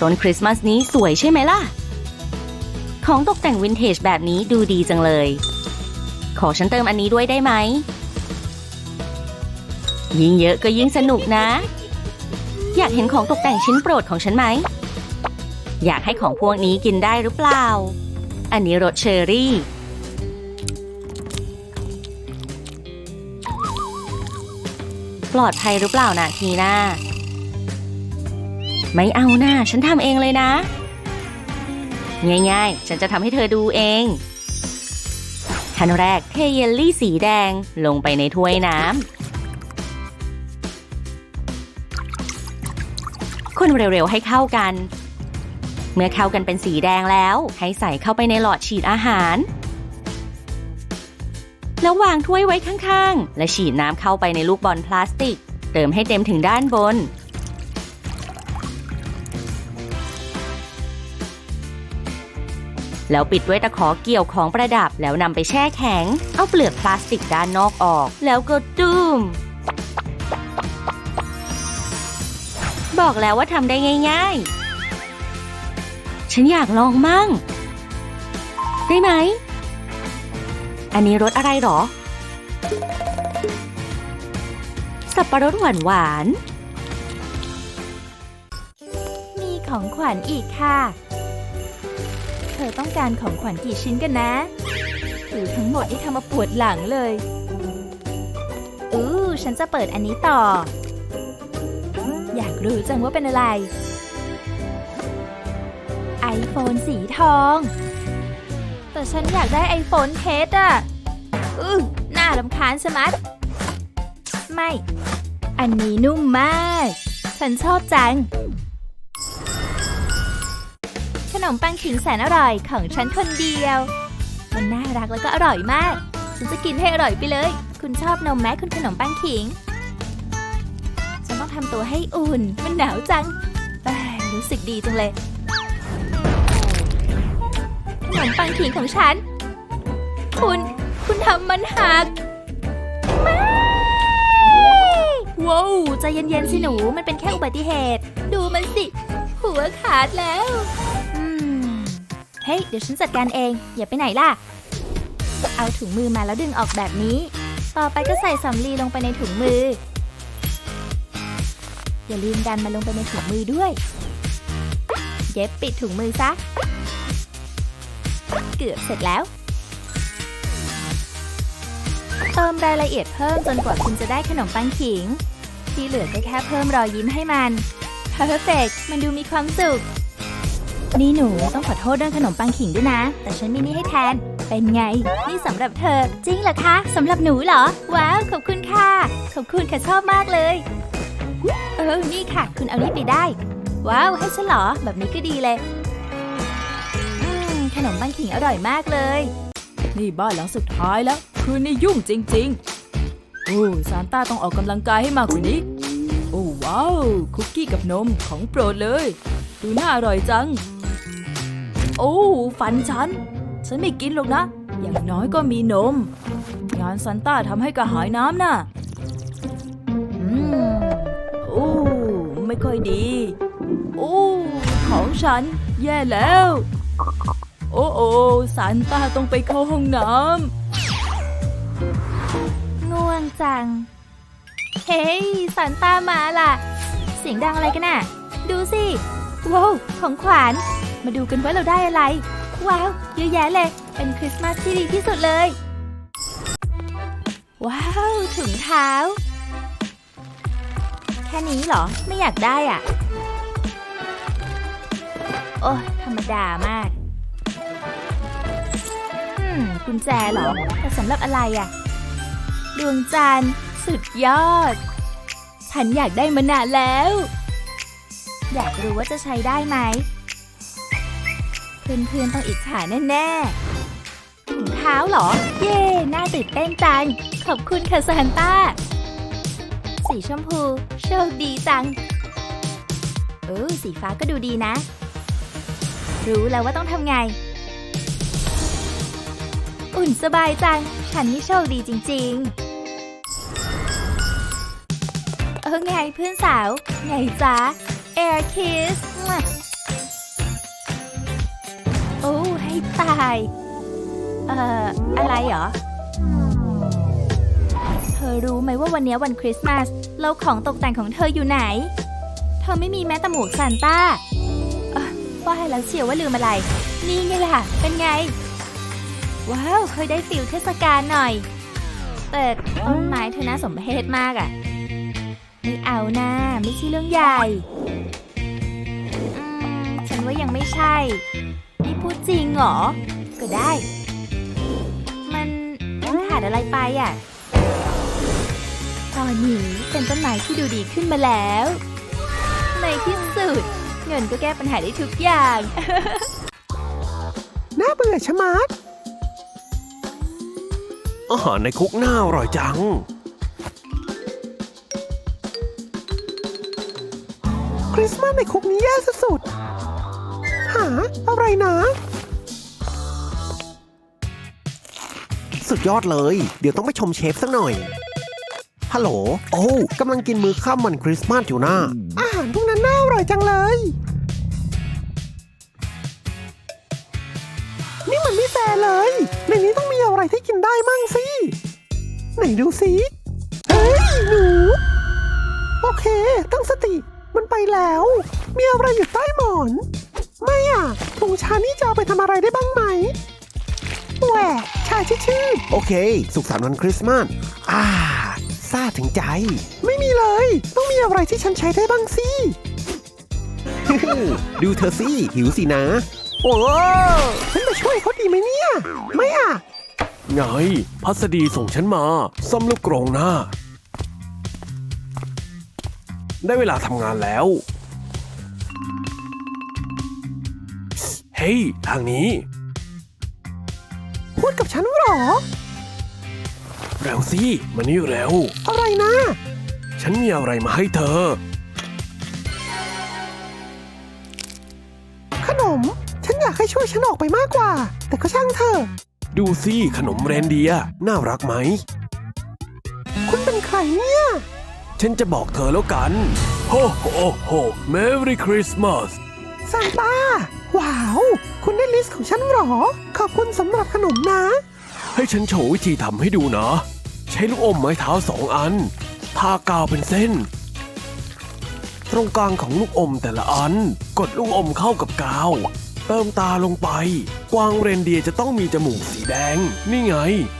ต้นคริสต์มาสนี้สวยใช่ไหมล่ะ ของตกแต่งวินเทจแบบนี้ดูดีจังเลย ขอฉันเติมอันนี้ด้วยได้ไหม ยิ่งเยอะก็ยิ่งสนุกนะ อยากเห็นของตกแต่งชิ้นโปรดของฉันไหม อยากให้ของพวกนี้กินได้หรือเปล่า อันนี้รสเชอร์รี่ ปลอดภัยหรือเปล่านะทีน่า ไม่เอาหน้าฉันทำเองเลยนะ ง่ายๆ ฉันจะทำให้เธอดูเอง ขั้นแรกเทเยลลี่สีแดงลงไปในถ้วยน้ำคนเร็วๆให้เข้ากัน เมื่อเข้ากันเป็นสีแดงแล้ว ให้ใส่เข้าไปในหลอดฉีดอาหาร แล้ววางถ้วยไว้ข้างๆ และฉีดน้ำเข้าไปในลูกบอลพลาสติก เติมให้เต็มถึงด้านบน แล้วปิดด้วยตะขอเกี่ยวของประดับแล้วนำไปแช่แข็ง เอาเปลือกพลาสติกด้านนอกออก แล้วก็ตุ้มบอกแล้วว่าทำได้ง่ายๆ ฉันอยากลองมั่ง ได้ไหม อันนี้รสอะไรหรอ สับปะรดหวานหวาน มีของขวัญอีกค่ะ ธอต้องการของขวัญกี่ชิ้นกันนะถือทั้งหมดที่ทำมาปวดหลังเลย อู้ ฉันจะเปิดอันนี้ต่อ อยากรู้จังว่าเป็นอะไร iPhone สีทอง แต่ฉันอยากได้ iPhone เพชรอะอื้อน่ารำคาญสมัดไม่ อันนี้นุ่มมาก ฉันชอบจัง มปังขิงแสนอร่อยของฉันคนเดียว มันน่ารักแล้วก็อร่อยมาก ฉันจะกินให้อร่อยไปเลย คุณชอบนมแม้คุณขนมปังขิง ฉันต้องทำตัวให้อุ่น มันหนาวจังเอ้ยรู้สึกดีจังเลยขนมปังขิงของฉัน คุณ คุณทำมันหักไม่ว้าวใจเย็นๆสิหนู มันเป็นแค่อุบัติเหตุ ดูมันสิ หัวขาดแล้ว เฮ้ย เดี๋ยวฉันจัดการเอง อย่าไปไหนล่ะ เอาถุงมือมาแล้วดึงออกแบบนี้ ต่อไปก็ใส่สำลีลงไปในถุงมือ อย่าลืมดันมาลงไปในถุงมือด้วย เย็บปิดถุงมือซะ เกือบเสร็จแล้ว เติมรายละเอียดเพิ่มจนกว่าคุณจะได้ขนมปังขิง ที่เหลือก็แค่เพิ่มรอยยิ้มให้มัน Perfect มันดูมีความสุข นี่หนูต้องขอโทษเรื่องขนมปังขิงด้วยนะ แต่ฉันมีนี่ให้แทน เป็นไง นี่สำหรับเธอ จริงเหรอคะสำหรับหนูเหรอ ว้าว ขอบคุณค่ะ ขอบคุณค่ะชอบมากเลย เออ นี่ค่ะ คุณเอานี่ไปได้ ว้าว ให้ฉันเหรอ แบบนี้ก็ดีเลยขนมปังขิงอร่อยมากเลย นี่บ้านหลังสุดท้ายแล้ว คืนนี้ยุ่งจริงๆ โอ้ซานต้าต้องออกกำลังกายให้มากกว่านี้ โอ้ว้าว คุกกี้กับนมของโปรดเลย ดูน่าอร่อยจัง โอ้ฟันฉัน ฉันไม่กินหรอกนะ อย่างน้อยก็มีนม งานซานต้าทำให้กระหายน้ำน่ะอืมโอ้ไม่ค่อยดี โอ้ของฉัน แย่แล้ว โอ้โอ้ซานต้าต้องไปเข้าห้องน้ำง่วงจัง เฮ้ยสันต้ามาล่ะ เสียงดังอะไรกันน่ะ ดูสิ ว้าวของขวัญมาดูกันว่าเราได้อะไร ว้าว เยอะแยะเลย เป็นคริสต์มาสที่ดีที่สุดเลย ว้าวถุงเท้า แค่นี้เหรอ ไม่อยากได้อะ โอ้ธรรมดามากอืมกุญแจเหรอ แต่สำหรับอะไรอะ ดวงจันทร์สุดยอด ฉันอยากได้มานานแล้ว อยากรู้ว่าจะใช้ได้ไหม เพื่อนๆต้องอิจฉาแน่ๆถุงเท้าเหรอ เย่น่าตื่นเต้นจัง ขอบคุณค่ะซานต้า สีชมพู โชคดีจัง เออสีฟ้าก็ดูดีนะ รู้แล้วว่าต้องทำไง อุ่นสบายจัง ฉันนี่โชคดีจริง ๆเออไงเพื่อนสาว ไงจ๊ะ Air Kiss โอ้ให้ตาย เอ่อ อะไรเหรอ เธอรู้ไหมว่าวันนี้วันคริสต์มาสเราของตกแต่งของเธออยู่ไหน เธอไม่มีแม้แต่หมวกซานต้าว่าแล้วเชียวว่าลืมอะไร นี่ไงล่ะ เป็นไง ว้าวเคยได้ฟิลเทศกาลหน่อย แต่ต้นไม้เธอน่าสมเพชมากอะ่ะ ไม่เอานะไม่ใช่เรื่องใหญ่ อืม ฉันว่ายังไม่ใช่ นี่พูดจริงเหรอ ก็ได้ มันมันขาดอะไรไปอะ ตอนนี้เป็นต้นไม้ที่ดูดีขึ้นมาแล้ว ในที่สุด เงินก็แก้ปัญหาได้ทุกอย่าง น่าเบื่อชะมัด อาหารในคุกน่าอร่อยจัง ริสต์มาสในคุกนี้แย่สุดๆ หา อะไรนะ สุดยอดเลย เดี๋ยวต้องไปชมเชฟสักหน่อย ฮัลโหล โอ้กำลังกินมื้อค่ำวันคริสต์มาสอยู่นะอาหารพวกนั้นน่าอร่อยจังเลย นี่มันไม่แฟร์เลย ในนี้ต้องมีอะไรที่กินได้มั่งสิ ไหนดูสิ เฮ้ย หนู โอเค ตั้งสติ มันไปแล้ว มีอะไรอยู่ใต้หมอน ไม่อะถุงชานี่จะเอาไปทำอะไรได้บ้างไหมแหวกชาชื่อๆโอเค สุขสันต์วันคริสต์มาสอ่าซาถึงใจ ไม่มีเลย ต้องมีอะไรที่ฉันใช้ได้บ้างสิ ดูเธอสิหิวสินะ โอ้ฉันไปช่วยเขาดีไหมเนี่ย ไม่อะ ไง พัสดีส่งฉันมาซ่อมลูกกรงหน้า ได้เวลาทำงานแล้ว เฮ้ย ทางนี้ พูดกับฉันเหรอ เร็วสิมานี่เร็ว อะไรนะ ฉันมีอะไรมาให้เธอ ขนม ฉันอยากให้ช่วยฉันออกไปมากกว่า แต่ก็ช่างเถอะดูสิขนมเรนเดียร์น่ารักไหม ฉันจะบอกเธอแล้วกัน โฮโฮโฮ Merry Christmas ซานต้า ว้าว คุณได้ลิสต์ของฉันเหรอ ขอบคุณสำหรับขนมนะ ให้ฉันโชว์วิธีทำให้ดูนะ ใช้ลูกอมไม้เท้าสองอัน ทากาวเป็นเส้น ตรงกลางของลูกอมแต่ละอัน กดลูกอมเข้ากับกาว เติมตาลงไป กวางเรนเดียร์จะต้องมีจมูกสีแดง นี่ไง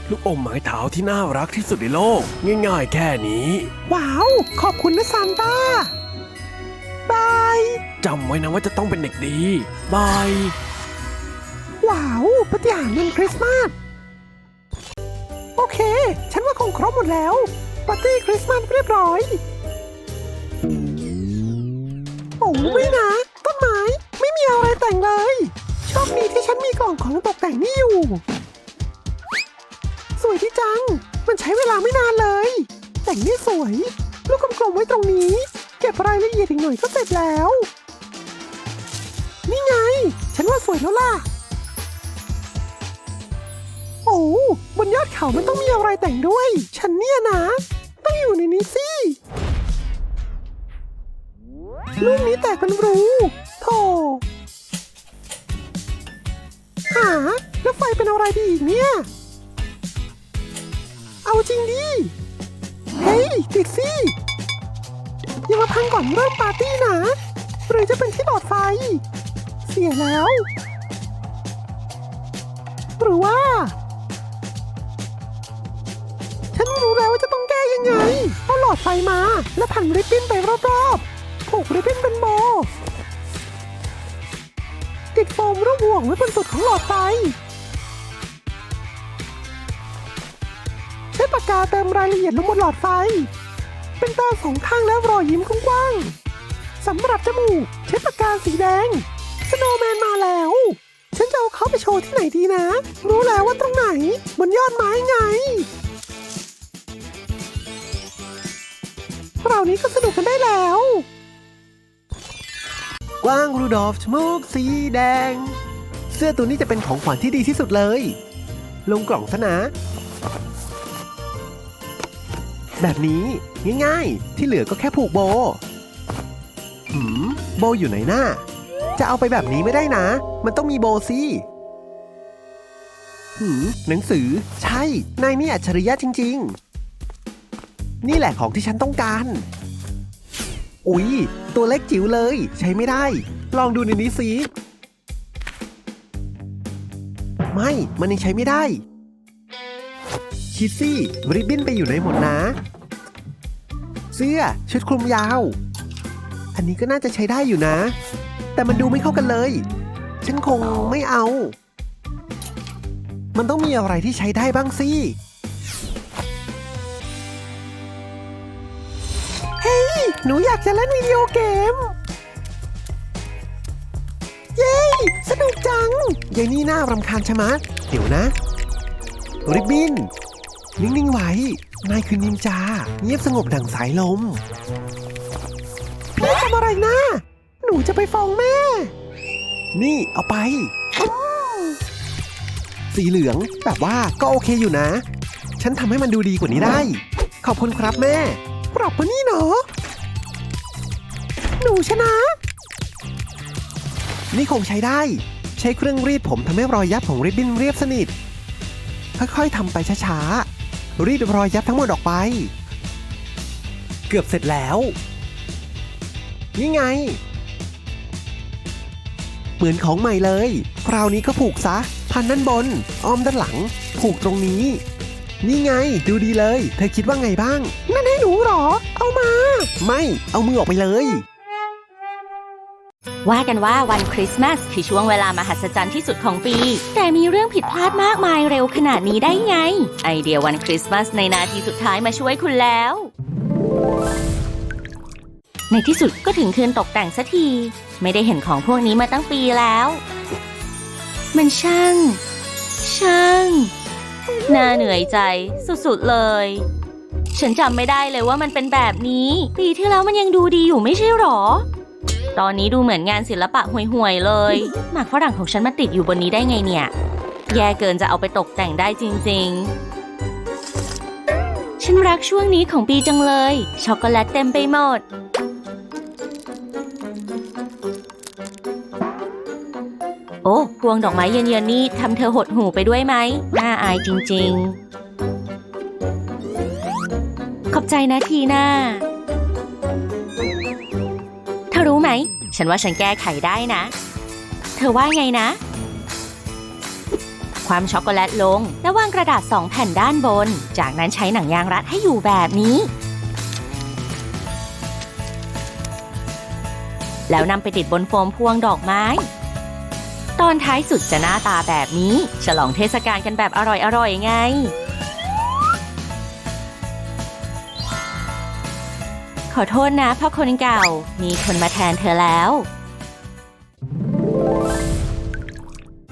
ลูกอมไม้เท้าที่น่ารักที่สุดในโลก ง่ายๆแค่นี้ ว้าว ขอบคุณนะซานต้า บาย จำไว้นะว่าจะต้องเป็นเด็กดี บาย ว้าวปฏิหารย์วันคริสต์มาส โอเค ฉันว่าคงครบหมดแล้วปาร์ตี้คริสต์มาสเรียบร้อย โอ้ไม่นะต้นไม้ ไม่มีอะไรแต่งเลย โชคดีที่ฉันมีกล่องของตกแต่งนี่อยู่ สวยที่จัง มันใช้เวลาไม่นานเลย แต่งนี่สวย ลูกกลมๆไว้ตรงนี้ เก็บรายละเอียดอีกหน่อยก็เสร็จแล้ว นี่ไง ฉันว่าสวยแล้วล่ะ โอ้บนยอดเขามันต้องมีอะไรแต่งด้วย ฉันเนี่ยนะ ต้องอยู่ในนี้สิลูกนี้แตกเป็นรู โธ่หาแล้วไฟเป็นอะไรดีอีกเนี่ย เอาจริงดิ เฮ้ย ติดสิอย่ามาพังก่อนเริ่มปาร์ตี้นะ หรือจะเป็นที่หลอดไฟ เสียแล้ว หรือว่า ฉันรู้แล้วว่าจะต้องแก้ยังไง เอาหลอดไฟมา แล้วพันริบบิ้นไปรอบๆผูกริบบิ้นเป็นโบ ติดโฟมรูปห่วงไว้บนสุดของหลอดไฟ ใช้ปากกาเติมรายละเอียดลงบนหลอดไฟ เป็นตาสองข้างและรอยยิ้มกว้างๆสำหรับจมูกใช้ปากกาสีแดง สโนแมนมาแล้ว ฉันจะเอาเขาไปโชว์ที่ไหนดีนะ รู้แล้วว่าตรงไหน บนยอดไม้ไงเรานี้ก็สนุกกันได้แล้ว วางรูดอฟจมูกสีแดง เสื้อตัวนี้จะเป็นของขวัญที่ดีที่สุดเลย ลงกล่องซะนะ แบบนี้ง่ายๆ ที่เหลือก็แค่ผูกโบหืมโบอยู่ไหนหน้า จะเอาไปแบบนี้ไม่ได้นะ มันต้องมีโบสิหืมหนังสือ ใช่ นายนี่อัจฉริยะจริง ๆ นี่แหละของที่ฉันต้องการ อุ๊ย ตัวเล็กจิ๋วเลย ใช้ไม่ได้ ลองดูในนี้สิไม่ มันยังใช้ไม่ได้ คิดซี่ริบบิ้นไปอยู่ในหมดนะ เสื้อชุดคลุมยาว อันนี้ก็น่าจะใช้ได้อยู่นะ แต่มันดูไม่เข้ากันเลย ฉันคงไม่เอา มันต้องมีอะไรที่ใช้ได้บ้างสิ หนูอยากจะเล่นวิดีโอเกม เย้ สนุกจังยายนี่น่ารำคาญชะมัดเดี๋ยวนะ ริบบิน นิ่ง ๆ ไว้ นายคือนินจา เงียบสงบดั่งสายลมพี่ทำอะไรนะ หนูจะไปฟ้องแม่ นี่เอาไป สีเหลืองแบบว่าก็โอเคอยู่นะ ฉันทำให้มันดูดีกว่านี้ได้ ขอบคุณครับแม่ปรับมานี่เนาะ นูชนะ นี่คงใช้ได้ ใช้เครื่องรีดผมทำให้รอยยับของริบบิ้นเรียบสนิท ค่อยๆทำไปช้าๆ รีดรอยยับทั้งหมดออกไป เกือบเสร็จแล้ว นี่ไง เหมือนของใหม่เลย คราวนี้ก็ผูกซะ พันด้านบน อ้อมด้านหลัง ผูกตรงนี้ นี่ไง ดูดีเลย เธอคิดว่าไงบ้าง นั่นให้หนูเหรอ เอามา ไม่ เอามือออกไปเลย ว่ากันว่าวันคริสต์มาสคือช่วงเวลามหัศจรรย์ที่สุดของปี แต่มีเรื่องผิดพลาดมากมายเร็วขนาดนี้ได้ไง ไอเดียวันคริสต์มาสในนาทีสุดท้ายมาช่วยคุณแล้ว ในที่สุดก็ถึงคืนตกแต่งสักที ไม่ได้เห็นของพวกนี้มาตั้งปีแล้ว มันช่าง ช่าง น่าเหนื่อยใจสุดๆเลย ฉันจำไม่ได้เลยว่ามันเป็นแบบนี้ ปีที่แล้วมันยังดูดีอยู่ไม่ใช่หรอ ตอนนี้ดูเหมือนงานศิลปะห่วยๆเลย หมากฝรั่งของฉันมาติดอยู่บนนี้ได้ไงเนี่ย แย่เกินจะเอาไปตกแต่งได้จริงๆ ฉันรักช่วงนี้ของปีจังเลย ช็อกโกแลตเต็มไปหมด โอ้พวงดอกไม้เย็นๆนี่ทำเธอหดหูไปด้วยไหมน่าอายจริงๆ ขอบใจนะทีน่า ฉันว่าฉันแก้ไขได้นะ เธอว่าไงนะ ความช็อกโกแลตลง แล้ววางกระดาษสองแผ่นด้านบน จากนั้นใช้หนังยางรัดให้อยู่แบบนี้ แล้วนำไปติดบนโฟมพวงดอกไม้ ตอนท้ายสุดจะหน้าตาแบบนี้ ฉลองเทศกาลกันแบบอร่อยๆไง อโทษนะพ่อคนเก่า มีคนมาแทนเธอแล้ว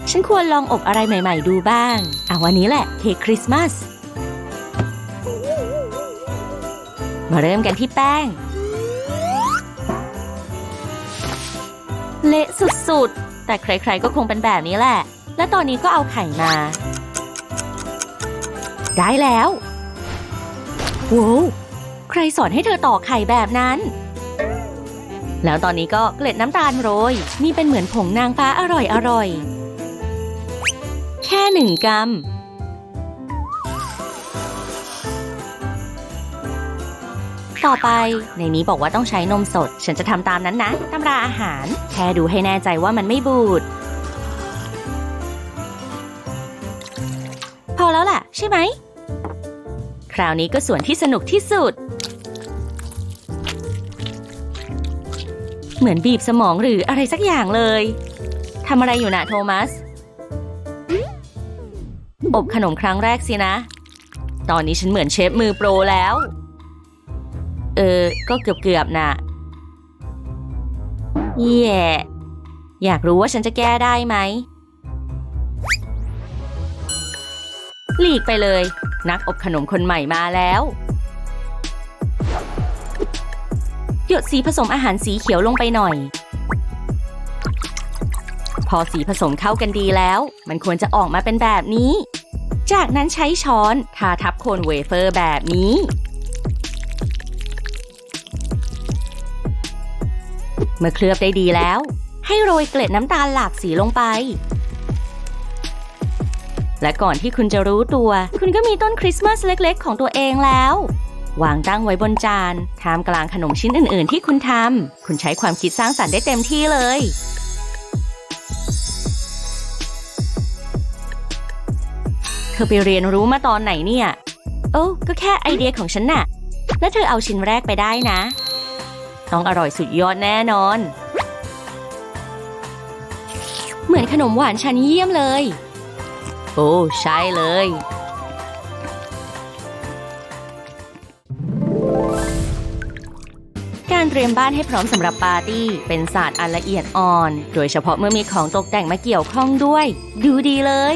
ฉันควรลองอบอะไรใหม่ ๆ ดูบ้างเอะวันนี้แหละเค้กคริสต์มาส มาเริ่มกันที่แป้ง เละสุด ๆ แต่ใคร ๆ ก็คงเป็นแบบนี้แหละ และตอนนี้ก็เอาไข่มา ได้แล้วว้าว รสอนให้เธอต่อไข่แบบนั้น แล้วตอนนี้ก็เกล็ดน้ำตาลโรย นี่เป็นเหมือนผงนางฟ้าอร่อยอร่อย แค่หนึ่งกรัมต่อไปในนี้บอกว่าต้องใช้นมสด ฉันจะทำตามนั้นนะตำราอาหาร แค่ดูให้แน่ใจว่ามันไม่บูด พอแล้วล่ะ ใช่ไหม คราวนี้ก็ส่วนที่สนุกที่สุด เหมือนบีบสมองหรืออะไรสักอย่างเลยทำอะไรอยู่นะโทมัส อบขนมครั้งแรกสินะ ตอนนี้ฉันเหมือนเชฟมือโปรแล้ว เออ ก็เกือบๆนะแย่อยากรู้ว่าฉันจะแก้ได้ไหม หลีกไปเลย นักอบขนมคนใหม่มาแล้ว หยดสีผสมอาหารสีเขียวลงไปหน่อย พอสีผสมเข้ากันดีแล้ว มันควรจะออกมาเป็นแบบนี้ จากนั้นใช้ช้อนทาทับโคนเวเฟอร์แบบนี้ เมื่อเคลือบได้ดีแล้ว ให้โรยเกล็ดน้ำตาลหลากสีลงไปและก่อนที่คุณจะรู้ตัว คุณก็มีต้นคริสต์มาสเล็ก ๆ ของตัวเองแล้ว วางตั้งไว้บนจานท่ามกลางขนมชิ้นอื่น ๆ ที่คุณทำคุณใช้ความคิดสร้างสรรค์ได้เต็มที่เลย เธอไปเรียนรู้มาตอนไหนเนี่ย โอ้ก็แค่ไอเดียของฉันน่ะ และเธอเอาชิ้นแรกไปได้นะต้องอร่อยสุดยอดแน่นอน เหมือนขนมหวานชั้นเยี่ยมเลย โอ้ใช่เลย การเตรียมบ้านให้พร้อมสำหรับปาร์ตี้ เป็นศาสตร์อันละเอียดอ่อน โดยเฉพาะเมื่อมีของตกแต่งมาเกี่ยวข้องด้วย ดูดีเลย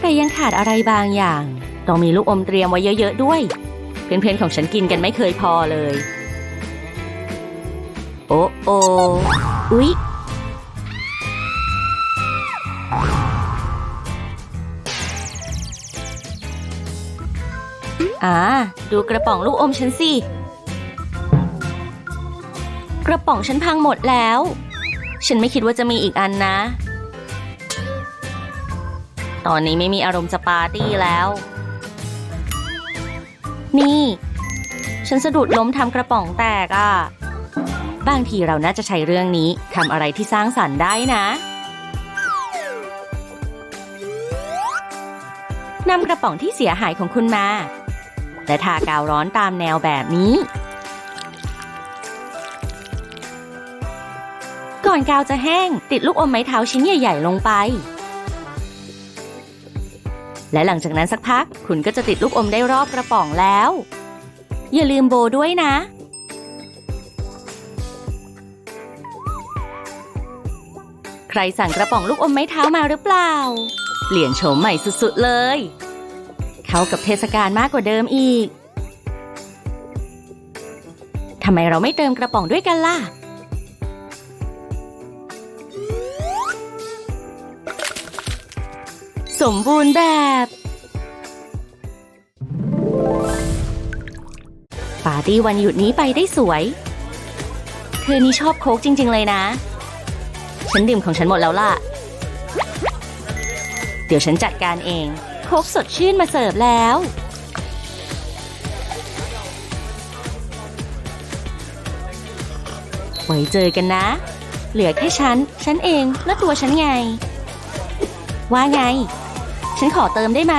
แต่ยังขาดอะไรบางอย่าง ต้องมีลูกอมเตรียมไว้เยอะ ๆ ด้วย เพื่อนๆของฉันกินกันไม่เคยพอเลย โอ้โออุ๊ยอ่า ดูกระป๋องลูกอมฉันสิ กระป๋องฉันพังหมดแล้ว ฉันไม่คิดว่าจะมีอีกอันนะ ตอนนี้ไม่มีอารมณ์จะปาร์ตี้แล้ว นี่ ฉันสะดุดล้มทำกระป๋องแตกอะ่ะ บางทีเราน่าจะใช้เรื่องนี้ทำอะไรที่สร้างสรรค์ได้นะนำกระป๋องที่เสียหายของคุณมา และทากาวร้อนตามแนวแบบนี้ ก่อนกาวจะแห้ง ติดลูกอมไม้เท้าชิ้นใหญ่ ๆ ลงไป และหลังจากนั้นสักพัก คุณก็จะติดลูกอมได้รอบกระป๋องแล้ว อย่าลืมโบด้วยนะ ใครสั่งกระป๋องลูกอมไม้เท้ามาหรือเปล่า เปลี่ยนโฉมใหม่สุดๆเลย เข้ากับเทศกาลมากกว่าเดิมอีกทำไมเราไม่เติมกระป๋องด้วยกันล่ะ สมบูรณ์แบบ ปาร์ตี้วันหยุดนี้ไปได้สวยเธอนี่ชอบโค้กจริง ๆ เลยนะ ฉันดื่มของฉันหมดแล้วล่ะ เดี๋ยวฉันจัดการเอง โค้กสดชื่นมาเสิร์ฟแล้วไว้เจอกันนะ เหลือแค่ฉัน ฉันเองและตัวฉันไง ว่าไง ฉันขอเติมได้ไหม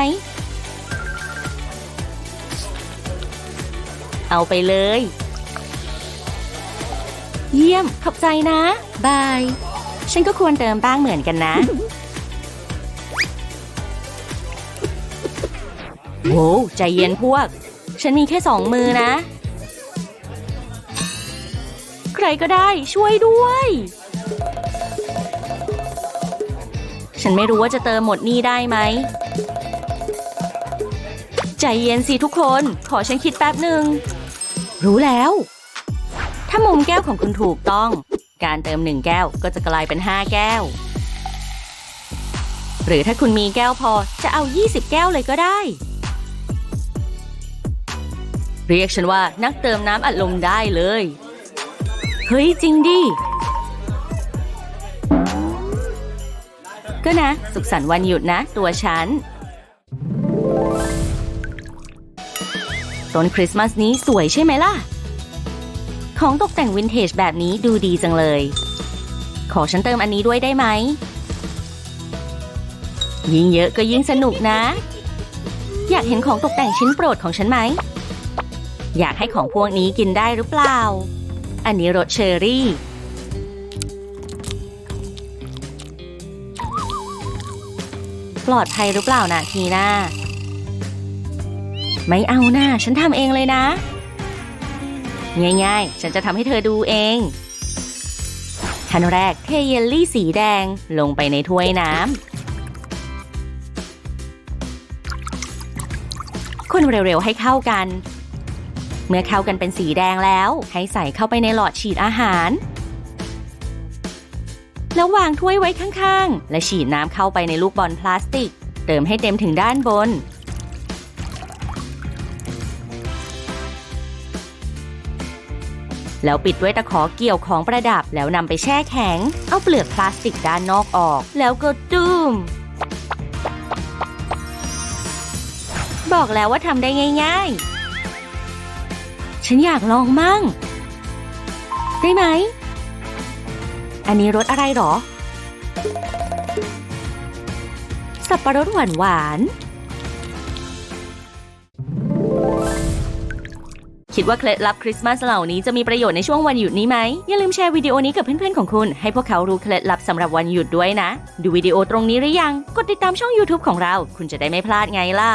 เอาไปเลย เยี่ยม ขอบใจนะ บาย ฉันก็ควรเติมบ้างเหมือนกันนะ โว้วใจเย็นพวก ฉันมีแค่สองมือนะ ใครก็ได้ช่วยด้วย ฉันไม่รู้ว่าจะเติมหมดนี่ได้ไหม ใจเย็นสิทุกคน ขอฉันคิดแป๊บหนึ่ง รู้แล้ว ถ้ามุมแก้วของคุณถูกต้อง การเติมหนึ่งแก้วก็จะกลายเป็นห้าแก้ว หรือถ้าคุณมีแก้วพอจะเอา 20 แก้วเลยก็ได้ เรียกฉันว่านักเติมน้ำอัดลมได้เลย เฮ้ยจริงดิ ก็นะ สุขสันต์วันหยุดนะ ตัวฉัน ต้นคริสต์มาสนี้สวยใช่ไหมล่ะ ของตกแต่งวินเทจแบบนี้ดูดีจังเลย ขอฉันเติมอันนี้ด้วยได้ไหม ยิ่งเยอะก็ยิ่งสนุกนะ อยากเห็นของตกแต่งชิ้นโปรดของฉันไหม อยากให้ของพวกนี้กินได้หรือเปล่า อันนี้รสเชอร์ ปลอดภัยหรือเปล่านะทีน่าไม่เอานะฉันทำเองเลยนะ ง่ายๆ ฉันจะทำให้เธอดูเองขั้นแรกเทเยลลี่สีแดงลงไปในถ้วยน้ำคนเร็วๆให้เข้ากัน เมื่อเข้ากันเป็นสีแดงแล้ว ให้ใส่เข้าไปในหลอดฉีดอาหาร แล้ววางถ้วยไว้ข้างๆ และฉีดน้ำเข้าไปในลูกบอลพลาสติก เติมให้เต็มถึงด้านบน แล้วปิดด้วยตะขอเกี่ยวของประดับแล้วนำไปแช่แข็ง เอาเปลือกพลาสติกด้านนอกออก แล้วก็ตุ้มบอกแล้วว่าทำได้ง่าย ๆ ฉันอยากลองมั่ง ได้ไหม อันนี้รสอะไรหรอ สับปะรดหวานหวานคิดว่าเคล็ดลับคริสต์มาสเหล่านี้จะมีประโยชน์ในช่วงวันหยุดนี้ไหม อย่าลืมแชร์วิดีโอนี้กับเพื่อนๆของคุณ ให้พวกเขารู้เคล็ดลับสำหรับวันหยุดด้วยนะ ดูวิดีโอตรงนี้หรือยัง กดติดตามช่อง YouTube ของเรา คุณจะได้ไม่พลาดไงล่ะ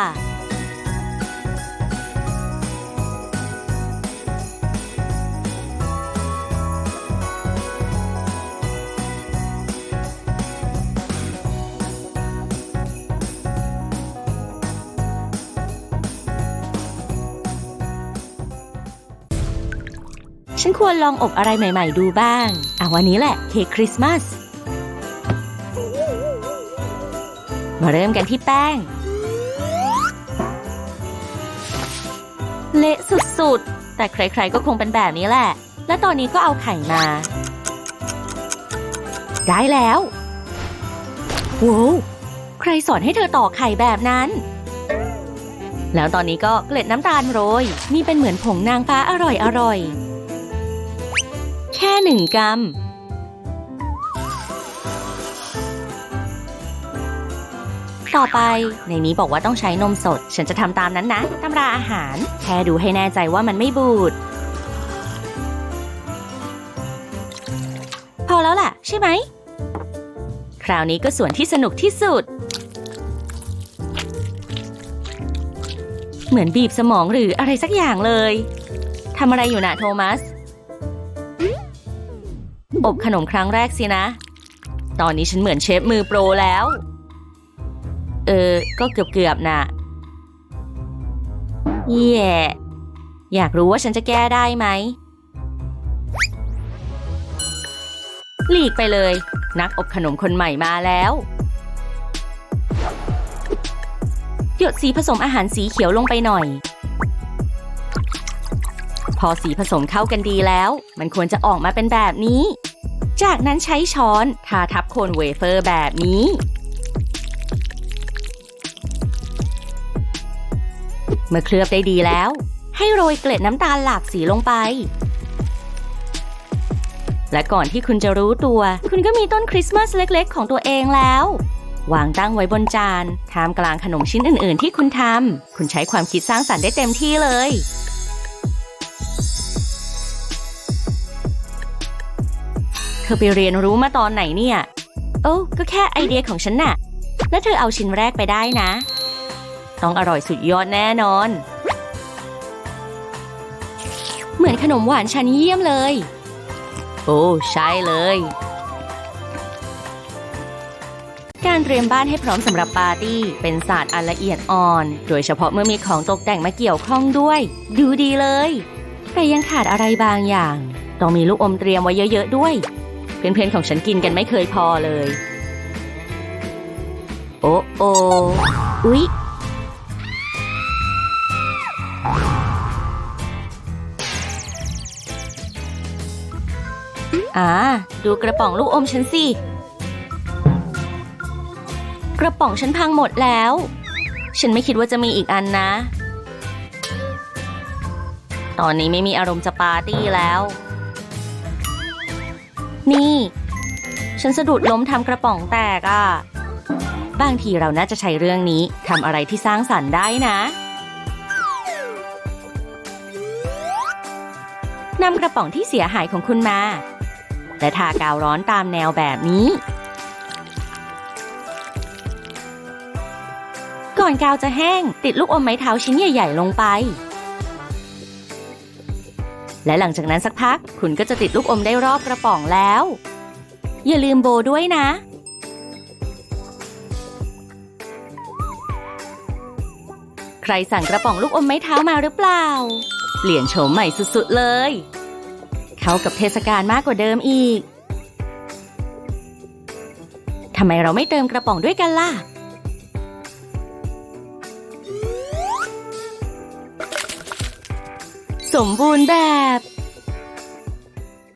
รลองอบอะไรใหม่ๆดูบ้างอะวันนี้แหละเค้กคริสต์มาส มาเริ่มกันที่แป้ง เละสุดๆ แต่ใครๆก็คงเป็นแบบนี้แหละ และตอนนี้ก็เอาไข่มา ได้แล้วว้าวใครสอนให้เธอต่อไข่แบบนั้นแล้วตอนนี้ก็เกล็ดน้ำตาลโรย นี่เป็นเหมือนผงนางฟ้าอร่อยๆแค่หนึ่งกรัม ต่อไปในนี้บอกว่าต้องใช้นมสด ฉันจะทำตามนั้นนะตำราอาหาร แค่ดูให้แน่ใจว่ามันไม่บูด พอแล้วล่ะ ใช่ไหม คราวนี้ก็ส่วนที่สนุกที่สุด เหมือนบีบสมองหรืออะไรสักอย่างเลยทำอะไรอยู่นะโทมัส อบขนมครั้งแรกสินะ ตอนนี้ฉันเหมือนเชฟมือโปรแล้ว เออ ก็เกือบๆนะแย่อยากรู้ว่าฉันจะแก้ได้ไหม หลีกไปเลย นักอบขนมคนใหม่มาแล้วหยดสีผสมอาหารสีเขียวลงไปหน่อย พอสีผสมเข้ากันดีแล้ว มันควรจะออกมาเป็นแบบนี้ จากนั้นใช้ช้อนทาทับโคนเวเฟอร์แบบนี้ เมื่อเคลือบได้ดีแล้ว ให้โรยเกล็ดน้ำตาลหลากสีลงไป และก่อนที่คุณจะรู้ตัว คุณก็มีต้นคริสต์มาสเล็ก ๆ ของตัวเองแล้ววางตั้งไว้บนจานท่ามกลางขนมชิ้นอื่น ๆ ที่คุณทำ คุณใช้ความคิดสร้างสรรค์ได้เต็มที่เลย เธอไปเรียนรู้มาตอนไหนเนี่ย โอ้ก็แค่ไอเดียของฉันน่ะ และเธอเอาชิ้นแรกไปได้นะ ต้องอร่อยสุดยอดแน่นอน เหมือนขนมหวานชั้นเยี่ยมเลย โอ้ใช่เลย การเตรียมบ้านให้พร้อมสำหรับปาร์ตี้ เป็นศาสตร์อันละเอียดอ่อน โดยเฉพาะเมื่อมีของตกแต่งมาเกี่ยวข้องด้วย ดูดีเลย แต่ยังขาดอะไรบางอย่าง ต้องมีลูกอมเตรียมไว้เยอะ ๆ ด้วย เพื่อนๆของฉันกินกันไม่เคยพอเลย โอ้โออุ๊ยอ่า ดูกระป๋องลูกอมฉันสิ กระป๋องฉันพังหมดแล้ว ฉันไม่คิดว่าจะมีอีกอันนะ ตอนนี้ไม่มีอารมณ์จะปาร์ตี้แล้ว นี่ ฉันสะดุดล้มทำกระป๋องแตกอะ่ะ บางทีเราน่าจะใช้เรื่องนี้ทำอะไรที่สร้างสรรค์ได้นะนำกระป๋องที่เสียหายของคุณมา และทากาวร้อนตามแนวแบบนี้ ก่อนกาวจะแห้ง ติดลูกอมไม้เท้าชิ้นใหญ่ ๆ ลงไป และหลังจากนั้นสักพักคุณก็จะติดลูกอมได้รอบกระป๋องแล้ว อย่าลืมโบด้วยนะ ใครสั่งกระป๋องลูกอมไม้เท้ามาหรือเปล่า เปลี่ยนโฉมใหม่สุดๆเลย เข้ากับเทศกาลมากกว่าเดิมอีกทำไมเราไม่เติมกระป๋องด้วยกันล่ะ สมบูรณ์แบบ